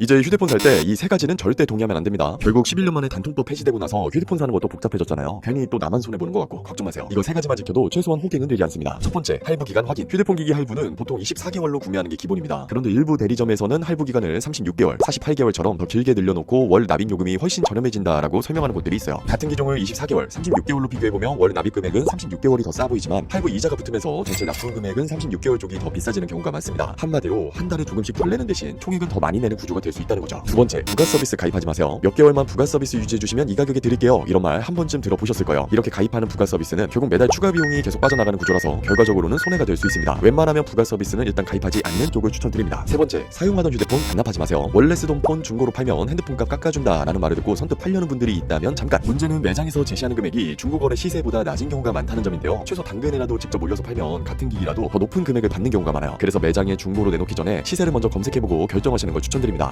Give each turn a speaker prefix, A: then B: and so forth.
A: 이제 휴대폰 살 때 이 세 가지는 절대 동의하면 안 됩니다. 결국 11년 만에 단통법 폐지되고 나서 휴대폰 사는 것도 복잡해졌잖아요. 괜히 또 나만 손해 보는 것 같고 걱정 마세요. 이거 세 가지만 지켜도 최소한 호갱은 되지 않습니다. 첫 번째, 할부 기간 확인. 휴대폰 기기 할부는 보통 24개월로 구매하는 게 기본입니다. 그런데 일부 대리점에서는 할부 기간을 36개월, 48개월처럼 더 길게 늘려놓고 월 납입 요금이 훨씬 저렴해진다라고 설명하는 곳들이 있어요. 같은 기종을 24개월, 36개월로 비교해 보면 월 납입 금액은 36개월이 더 싸 보이지만 할부 이자가 붙으면서 전체 납부 금액은 36개월 쪽이 더 비싸지는 경우가 많습니다. 한마디로 한 달에 조금씩 덜 내는 대신 총액은 더 많이 내는 구조가 될 수 있다는 거죠. 두 번째, 부가 서비스 가입하지 마세요. 몇 개월만 부가 서비스 유지해 주시면 이 가격에 드릴게요. 이런 말 한 번쯤 들어보셨을 거예요. 이렇게 가입하는 부가 서비스는 결국 매달 추가 비용이 계속 빠져나가는 구조라서 결과적으로는 손해가 될 수 있습니다. 웬만하면 부가 서비스는 일단 가입하지 않는 쪽을 추천드립니다. 세 번째, 사용하던 휴대폰 반납하지 마세요. 원래 쓰던 폰 중고로 팔면 핸드폰 값 깎아준다라는 말을 듣고 선뜻 팔려는 분들이 있다면 잠깐. 문제는 매장에서 제시하는 금액이 중고 거래 시세보다 낮은 경우가 많다는 점인데요. 최소 당근이라도 직접 올려서 팔면 같은 기기라도 더 높은 금액을 받는 경우가 많아요. 그래서 매장에 중고로 내놓기 전에 시세를 먼저 검색해보고 결정하시는 걸 추천드립니다.